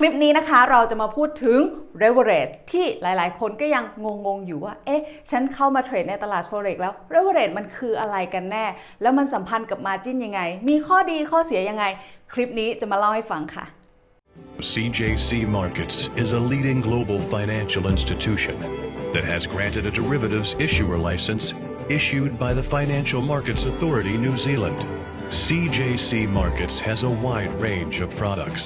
คลิปนี้นะคะเราจะมาพูดถึง leverage ที่หลายๆ คนก็ยังงงๆ อยู่ว่า เอ๊ะ ฉันเข้ามาเทรดในตลาด forex แล้ว leverage มันคืออะไรกันแน่ แล้วมันสัมพันธ์กับ margin ยังไง มีข้อดีข้อเสียยังไง คลิปนี้จะมาเล่าให้ฟังค่ะ CJC Markets is a leading global financial institution that has granted a derivatives issuer license issued by the Financial Markets Authority New Zealand. CJC Markets has a wide range of products,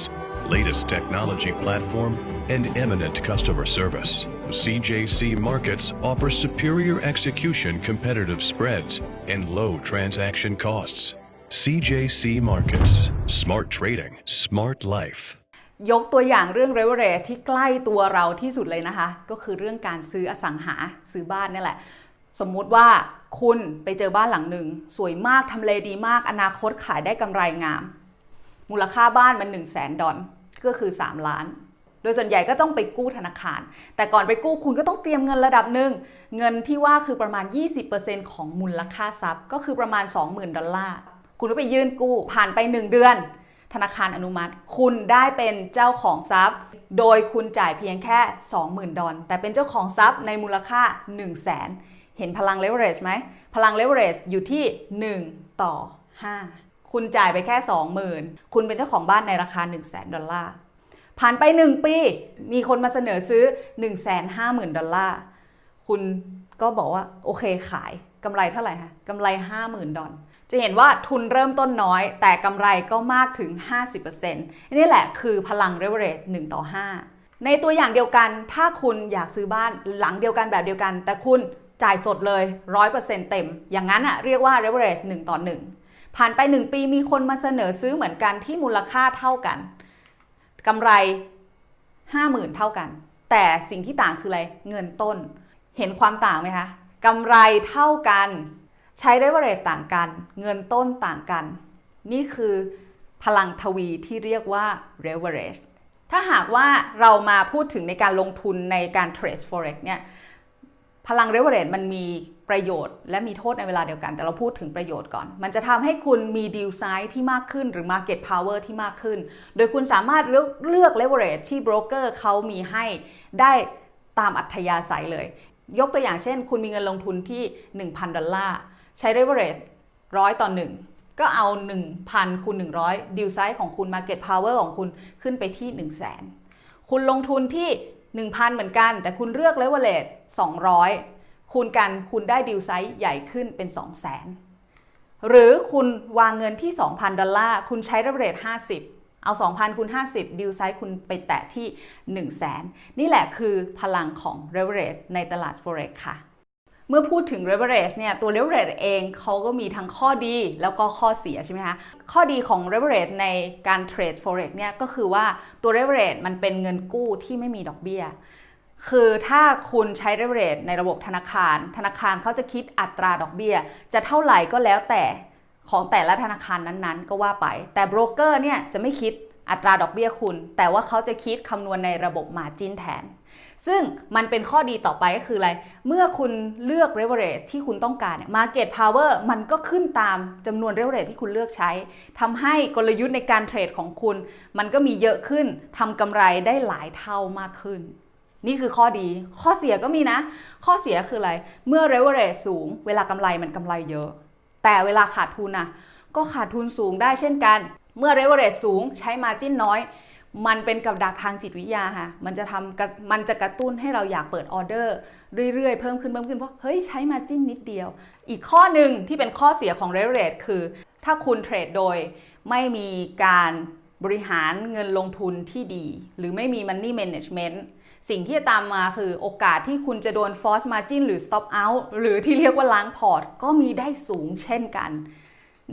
latest technology platform, and eminent customer service. CJC Markets offers superior execution competitive spreads and low transaction costs. CJC Markets. Smart trading, smart life. ยกตัวอย่างเรื่อง leverage ที่ใกล้ตัวเราที่สุดเลยนะคะ ก็คือเรื่องการซื้ออสังหาซื้อบ้านนี่แหละ สมมุติว่าคุณไปเจอบ้านหลังหนึ่ง สวยมากทำเลดีมาก อนาคตขายได้กำไรงาม มูลค่าบ้านมัน 1 0 0 0 0แสนดอลก็คือ 3 ล้าน โดยส่วนใหญ่ก็ต้องไปกู้ธนาคาร แต่ก่อนไปกู้คุณก็ต้องเตรียมเงินระดับหนึ่ง เงินที่ว่าคือประมาณ 20%ของมูลค่าทรัพย์ ก็คือประมาณ 20,000 ดอลลาร์ คุณก็ไปยื่นกู้ ผ่านไป 1 เดือน ธนาคารอนุมัติ คุณได้เป็นเจ้าของทรัพย์ โดยคุณจ่ายเพียงแค่ 20,000 ดอล แต่เป็นเจ้าของทรัพย์ในมูลค่า 1 0 0 0 0แสนเห็นพลัง leverage ไหม พลัง leverage อยู่ที่ 1 ต่อ 5 คุณจ่ายไปแค่ 20,000 คุณเป็นเจ้าของบ้านในราคา 1 0 0 0 0แสนดอลลาร์ ผ่านไป 1 ปี มีคนมาเสนอซื้อ 150,000 ดอลลาร์ คุณก็บอกว่าโอเคขายกำไรเท่าไหร่คะกำไร 50,000 ดอลจะเห็นว่าทุนเริ่มต้นน้อย แต่กำไรก็มากถึง 50%นี่แหละคือพลัง leverage 1 ต่อ 5 ในตัวอย่างเดียวกัน ถ้าคุณอยากซื้อบ้านหลังเดียวกันแบบเดียวกัน แต่คุณจ่ายสดเลย 100%เต็ม อย่างนั้นอะเรียกว่า leverage 1 ต่อ 1 ผ่านไป 1 ปีมีคนมาเสนอซื้อเหมือนกันที่มูลค่าเท่ากันกำไร 50,000 เท่ากัน แต่สิ่งที่ต่างคืออะไรเงินต้น เห็นความต่างไหมคะกำไรเท่ากัน ใช้ leverage ต่างกัน เงินต้นต่างกัน นี่คือพลังทวีที่เรียกว่า leverage ถ้าหากว่าเรามาพูดถึงในการลงทุนในการเทรด forex เนี่ยพลัง leverage มันมี ประโยชน์และมีโทษในเวลาเดียวกัน แต่เราพูดถึงประโยชน์ก่อน มันจะทำให้คุณมี deal size ที่มากขึ้นหรือ market power ที่มากขึ้น โดยคุณสามารถเลือกเลือก leverage ที่ broker เขามีให้ได้ตามอัธยาศัยเลย ยกตัวอย่างเช่น คุณมีเงินลงทุนที่ 1,000 ดอลลาร์ ใช้ leverage ร้อยต่อหนึ่งก็เอา 1,000คูณ100 deal size ของคุณ market power ของคุณขึ้นไปที่ 1 0 0 0 0แสนคุณลงทุนที่ 1,000 เหมือนกัน แต่คุณเลือก leverage 200 คูณกันคุณได้ deal size ใหญ่ขึ้นเป็น 2 0 0 0 0 0 หรือคุณวางเงินที่ 2,000 ดอลลาร์ คุณใช้ leverage 50 เอา 2,000คูณ50 deal size คุณไปแตะที่ 1 0 0 0 0แสนนี่แหละคือพลังของ leverage ในตลาด forex ค่ะ เมื่อพูดถึง leverage เนี่ย ตัว leverage เองเขาก็มีทั้งข้อดีแล้วก็ข้อเสียใช่ไหมคะ ข้อดีของ leverage ในการเทรด forex เนี่ยก็คือว่าตัว leverage มันเป็นเงินกู้ที่ไม่มีดอกเบี้ย คือถ้าคุณใช้ leverage ในระบบธนาคาร ธนาคารเขาจะคิดอัตราดอกเบี้ย จะเท่าไหร่ก็แล้วแต่ของแต่ละธนาคารนั้นๆ ก็ว่าไป แต่โบรกเกอร์เนี่ยจะไม่คิดอัตราดอกเบี้ยคุณ แต่ว่าเขาจะคิดคำนวณในระบบ margin แทน ซึ่งมันเป็นข้อดีต่อไปก็คืออะไร เมื่อคุณเลือก leverage ที่คุณต้องการเนี่ย market power มันก็ขึ้นตามจำนวน leverage ที่คุณเลือกใช้ทำให้กลยุทธ์ในการเทรดของคุณ มันก็มีเยอะขึ้นทำกำไรได้หลายเท่ามากขึ้น นี่คือข้อดี ข้อเสียก็มีนะ ข้อเสียคืออะไร เมื่อ leverage สูง เวลากำไรมันกำไรเยอะ แต่เวลาขาดทุนนะก็ขาดทุนสูงได้เช่นกัน เมื่อ leverage สูงใช้ margin น้อย มันเป็นกับดักทางจิตวิทยาค่ะ มันจะทำมันจะกระตุ้นให้เราอยากเปิดออเดอร์เรื่อยๆ เพิ่มขึ้นเพิ่มขึ้นเพราะเฮ้ยใช้ margin นิดเดียว อีกข้อหนึ่งที่เป็นข้อเสียของ leverage คือ ถ้าคุณเทรดโดยไม่มีการ บริหารเงินลงทุนที่ดี หรือไม่มี money management สิ่งที่จะตามมาคือโอกาสที่คุณจะโดน force margin หรือ stop out หรือที่เรียกว่าล้างพอร์ต ก็มีได้สูงเช่นกัน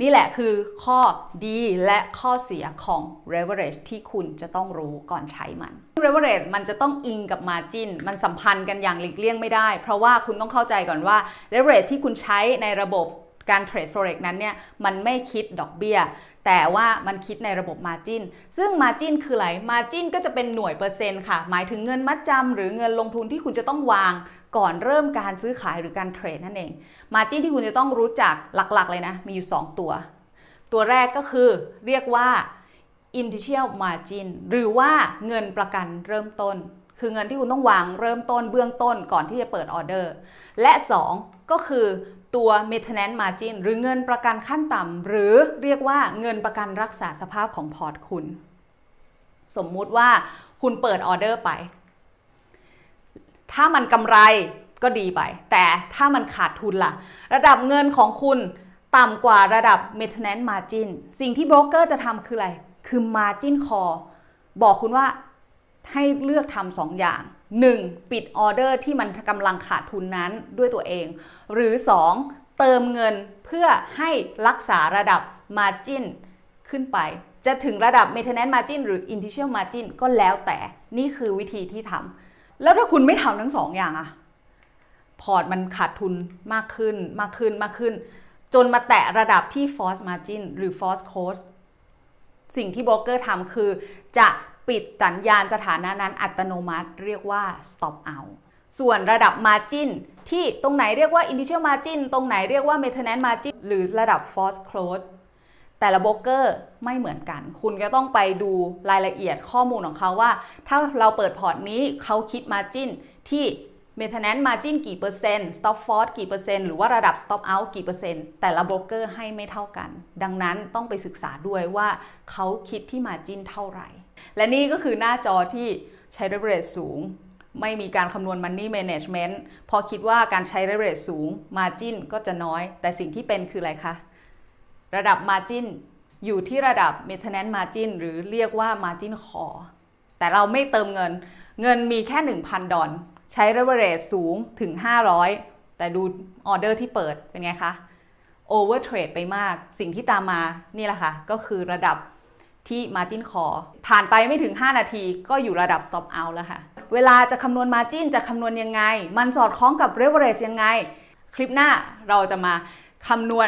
นี่แหละคือข้อดีและข้อเสียของ leverage ที่คุณจะต้องรู้ก่อนใช้มัน leverage มันจะต้องอิงกับ margin มันสัมพันธ์กันอย่างหลีกเลี่ยงไม่ได้ เพราะว่าคุณต้องเข้าใจก่อนว่า leverage ที่คุณใช้ในระบบการเทรด forex นั้นเนี่ยมันไม่คิดดอกเบี้ย แต่ว่ามันคิดในระบบ margin ซึ่ง margin คืออะไร margin ก็จะเป็นหน่วยเปอร์เซ็นต์ค่ะ หมายถึงเงินมัดจำหรือเงินลงทุนที่คุณจะต้องวางก่อนเริ่มการซื้อขายหรือการเทรดนั่นเอง margin ที่คุณจะต้องรู้จักหลักๆ เลยนะ มีอยู่ 2 ตัว ตัวแรกก็คือเรียกว่า initial margin หรือว่าเงินประกันเริ่มต้น คือเงินที่คุณต้องวางเริ่มต้นเบื้องต้นก่อนที่จะเปิดออเดอร์ และ 2 ก็คือ ตัว maintenance margin หรือเงินประกันขั้นต่ำหรือเรียกว่าเงินประกันรักษาสภาพของพอร์ตคุณ สมมุติว่าคุณเปิดออเดอร์ไป ถ้ามันกำไรก็ดีไป แต่ถ้ามันขาดทุนล่ะ ระดับเงินของคุณต่ำกว่าระดับ maintenance margin สิ่งที่โบรกเกอร์จะทำคืออะไร คือ margin call บอกคุณว่าให้เลือกทำสองอย่าง 1. ปิดออเดอร์ที่มันกำลังขาดทุนนั้นด้วยตัวเอง หรือ 2. เติมเงินเพื่อให้รักษาระดับ margin ขึ้นไป จะถึงระดับ maintenance margin หรือ initial margin ก็แล้วแต่นี่คือวิธีที่ทำแล้วถ้าคุณไม่ทำทั้งสองอย่างอะพอร์ตมันขาดทุนมากขึ้นมากขึ้นมากขึ้น จนมาแตะระดับที่ force margin หรือ force cost สิ่งที่โบรกเกอร์ทำคือจะ ปิดสัญญาณสถานะนั้นอัตโนมัติ เรียกว่า stop out ส่วนระดับ margin ที่ตรงไหนเรียกว่า initial margin ตรงไหนเรียกว่า maintenance margin หรือระดับ force close แต่ละโบรกเกอร์ไม่เหมือนกัน คุณก็ต้องไปดูรายละเอียดข้อมูลของเขาว่า ถ้าเราเปิดพอร์ตนี้เขาคิด margin ที่ maintenance margin กี่เปอร์เซ็นต์ stop force กี่เปอร์เซ็นต์ หรือว่าระดับ stop out กี่เปอร์เซ็นต์ แต่ละโบรกเกอร์ให้ไม่เท่ากัน ดังนั้นต้องไปศึกษาด้วยว่าเขาคิดที่ margin เท่าไหร่ และนี่ก็คือหน้าจอที่ใช้ leverage สูง ไม่มีการคำนวณ money management พอคิดว่าการใช้ leverage สูง margin ก็จะน้อย แต่สิ่งที่เป็นคืออะไรคะ ระดับ margin อยู่ที่ระดับ maintenance margin หรือเรียกว่า margin call แต่เราไม่เติมเงิน เงินมีแค่ 1,000 ดอลใช้ leverage สูงถึง 500 แต่ดูออเดอร์ที่เปิดเป็นไงคะ over trade ไปมาก สิ่งที่ตามมานี่แหละค่ะ ก็คือระดับ ที่ margin call ผ่านไปไม่ถึง 5 นาทีก็อยู่ระดับ stop out แล้วค่ะ เวลาจะคำนวณ margin จะคำนวณยังไง มันสอดคล้องกับ leverage ยังไง คลิปหน้าเราจะมาคำนวณ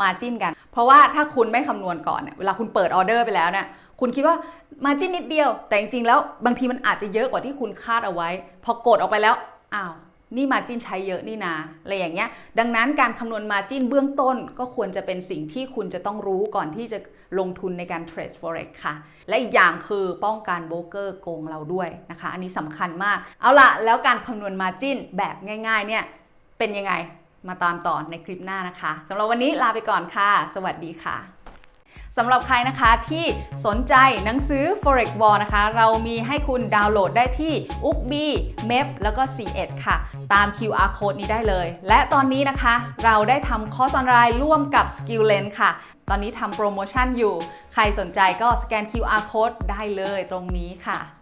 margin กัน เพราะว่าถ้าคุณไม่คำนวณก่อนเวลาคุณเปิดออเดอร์ไปแล้วเนี่ยคุณคิดว่า margin นิดเดียว แต่จริงๆแล้วบางทีมันอาจจะเยอะกว่าที่คุณคาดเอาไว้ พอกดออกไปแล้วอ้าว นี่ margin ใช้เยอะนี่นาอะไรอย่างเงี้ย ดังนั้นการคำนวณ margin เบื้องต้นก็ควรจะเป็นสิ่งที่คุณจะต้องรู้ก่อนที่จะลงทุนในการเทรด forex ค่ะ และอีกอย่างคือป้องกันโบรกเกอร์โกงเราด้วยนะคะ อันนี้สำคัญมาก เอาละแล้วการคำนวณ margin แบบง่าย ๆ เนี่ยเป็นยังไงมาตามต่อในคลิปหน้านะคะสำหรับวันนี้ลาไปก่อนค่ะ สวัสดีค่ะ สำหรับใครนะคะที่สนใจหนังสือ Forex War นะคะ เรามีให้คุณดาวน์โหลดได้ที่ u b i MEP แล้วก็ C1 ค่ะ ตาม QR code นี้ได้เลย และตอนนี้นะคะ เราได้ทำคอร์สออนไลน์ร่วมกับ skill lens ค่ะ ตอนนี้ทำโปรโมชั่นอยู่ ใครสนใจก็สแกน QR code ได้เลยตรงนี้ค่ะ